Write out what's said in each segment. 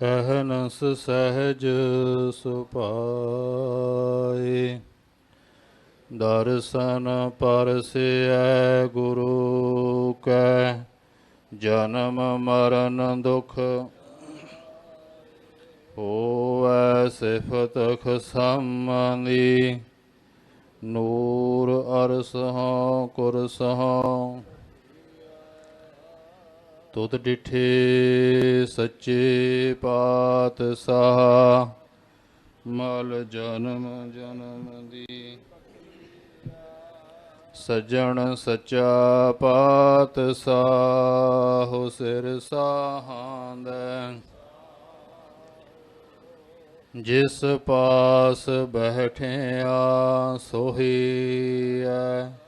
ਅਹਨਸ ਸਹਿਜ ਸੁਪਾਏ ਦਰਸ਼ਨ ਪਰਸਿਐ ਗੁਰੂ ਕੈ, ਜਨਮ ਮਰਨ ਦੁਖ ਹੋਵੈ ਸਿਫਤ ਖਸਮਨੀ ਨੂਰ ਅਰਸਹੁ ਕੁਰਸਹੁ ਤੁਧ ਡਿਠੇ ਸੱਚੇ ਪਾਤਸ਼ਾਹ। ਮਲ ਜਨਮ ਜਨਮ ਦੀ। ਸਜਣ ਸੱਚਾ ਪਾਤਸ਼ਾਹ ਸਿਰ ਸਾਹਾਂਦੈ। ਜਿਸ ਪਾਸ ਬੈਠਿਆ ਸੋਹੀਐ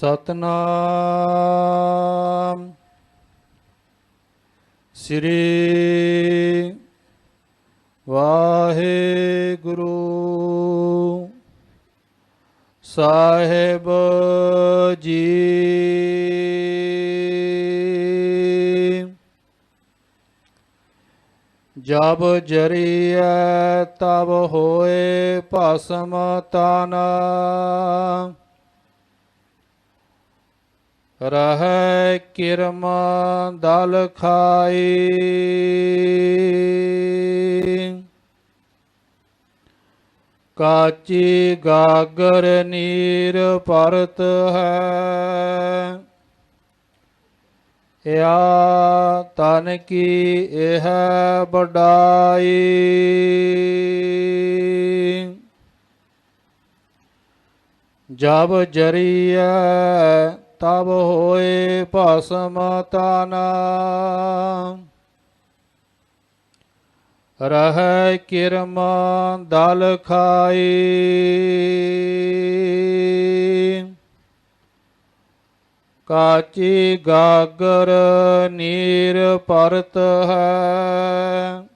ਸਤਨਾਮ। ਸ੍ਰੀ ਵਾਹਿਗੁਰੂ ਸਾਹਿਬ ਜੀ। ਜਬ ਜਰੀਐ ਤਬ ਹੋਏ ਭਸਮ ਤਨ। ਰਹਿ ਕਿਰਮ ਦਲ ਖਾਈ। ਕਾਚੀ ਗਾਗਰ ਨੀਰ ਪਰਤ ਹੈ। ਯਾ ਤਨ ਕੀ ਇਹ ਬਡਾਈ ਜਬ ਜਰੀਆ ਤਬ ਹੋਏ ਭਸਮ ਤਨਾ। ਰਹਿ ਕਿਰਮ ਦਲ ਖਾਈ। ਕਾਚੀ ਗਾਗਰ ਨੀਰ ਪਰਤ ਹੈ।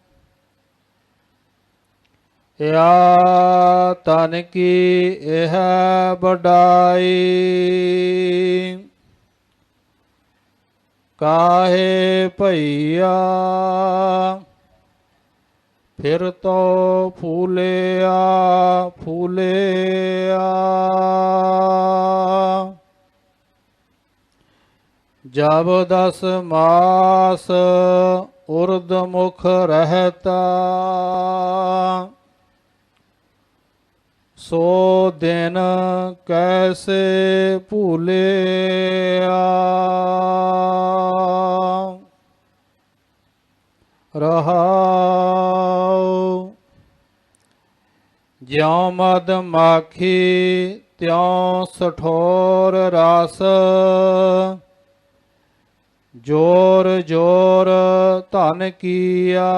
ਯਾ ਤਨ ਕੀ ਇਹ ਬਡਾਈ ਕਾਹੇ ਭਈਆ? ਫਿਰ ਤੋ ਫੂਲਿਆ ਫੂਲਿਆ। ਜਬ ਦਸ ਮਾਸ ਉਰਦ ਮੁਖ ਰਹਤਾ ਸੋ ਦਿਨ ਕੈਸੇ ਭੂਲਿਆ? ਰਹਾਉ, ਜਿਉ ਮਦ ਮਾਖੀ, ਤਿਉ ਸਠੋਰ ਰਸ। ਜੋਰ ਜੋਰ ਧਨ ਕੀਆ।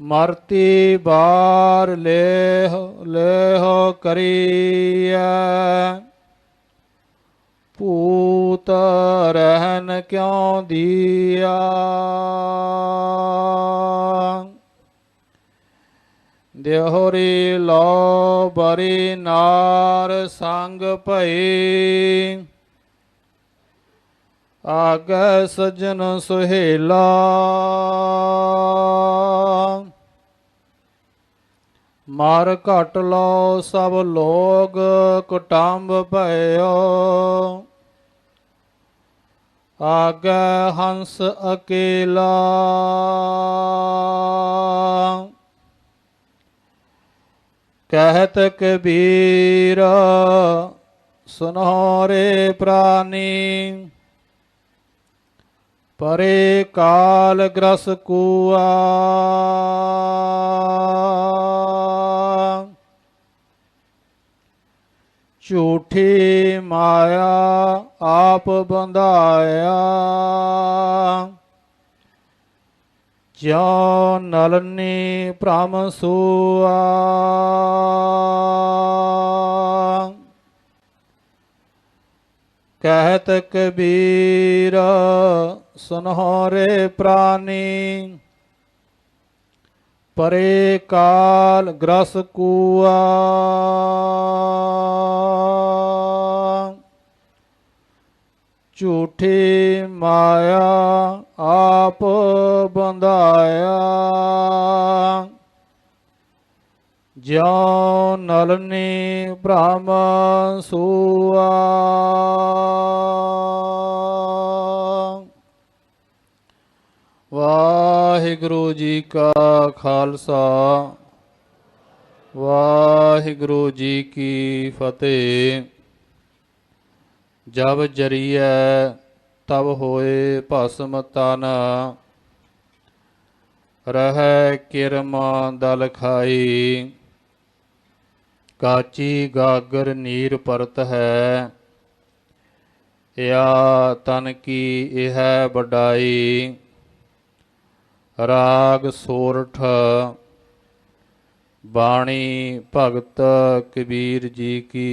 ਮਰਤੀ ਬਾਰ ਲੇਹ ਲੇਹ ਕਰੀਐ। ਭੂਤ ਰਹਿਨ ਕਿਉ ਦੀਆ ਦੇਹਰੀ ਲੋ ਬਰੀ ਨਾਰ ਸੰਗ ਭਈ। ਆਗੈ ਸਜਨ ਸੁਹੇਲਾ। ਮਾਰ ਘਟ ਲੋ ਸਭ ਲੋਗ ਕੁਟੰਬ ਭਇਓ। ਆਗੈ ਹੰਸ ਅਕੇਲਾ। ਕਹਿਤ ਕਬੀਰ ਸੁਨੋ ਰੇ ਪ੍ਰਾਨੀ। ਪਰੇ ਕਾਲ ਗ੍ਰਸ ਕੂਆ। ਝੂਠੀ ਮਾਇਆ ਆਪ ਬੰਧਾਇਆ। ਜਿਉ ਨਲਨੀ ਭ੍ਰਮ ਸੂਆ। ਕਹਿਤ ਕਬੀਰ ਸੁਨਹੁਰੇ ਪ੍ਰਾਨੀ ਪਰੇ ਕਾਲ ਗ੍ਰਸ ਕੂਆ। ਝੂਠੀ ਮਾਇਆ ਆਪ ਬੰਧਾਇਆ। ਜਿਉ ਨਲਨੀ ਭ੍ਰਮ ਸੂਆ। ਵਾਹਿਗੁਰੂ ਜੀ ਕਾ ਖਾਲਸਾ। ਵਾਹਿਗੁਰੂ ਜੀ ਕੀ ਫਤਿਹ। ਜਬ ਜਰੀਐ ਤਬ ਹੋਏ ਭਸਮ ਤਨ। ਰਹਿ ਕਿਰਮ ਦਲ ਖਾਈ। ਕਾਚੀ ਗਾਗਰ ਨੀਰ ਪਰਤ ਹੈ। ਯਾ ਤਨ ਕੀ ਇਹ ਵਡਾਈ। ਰਾਗ ਸੋਰਠ ਬਾਣੀ ਭਗਤ ਕਬੀਰ ਜੀ ਕੀ।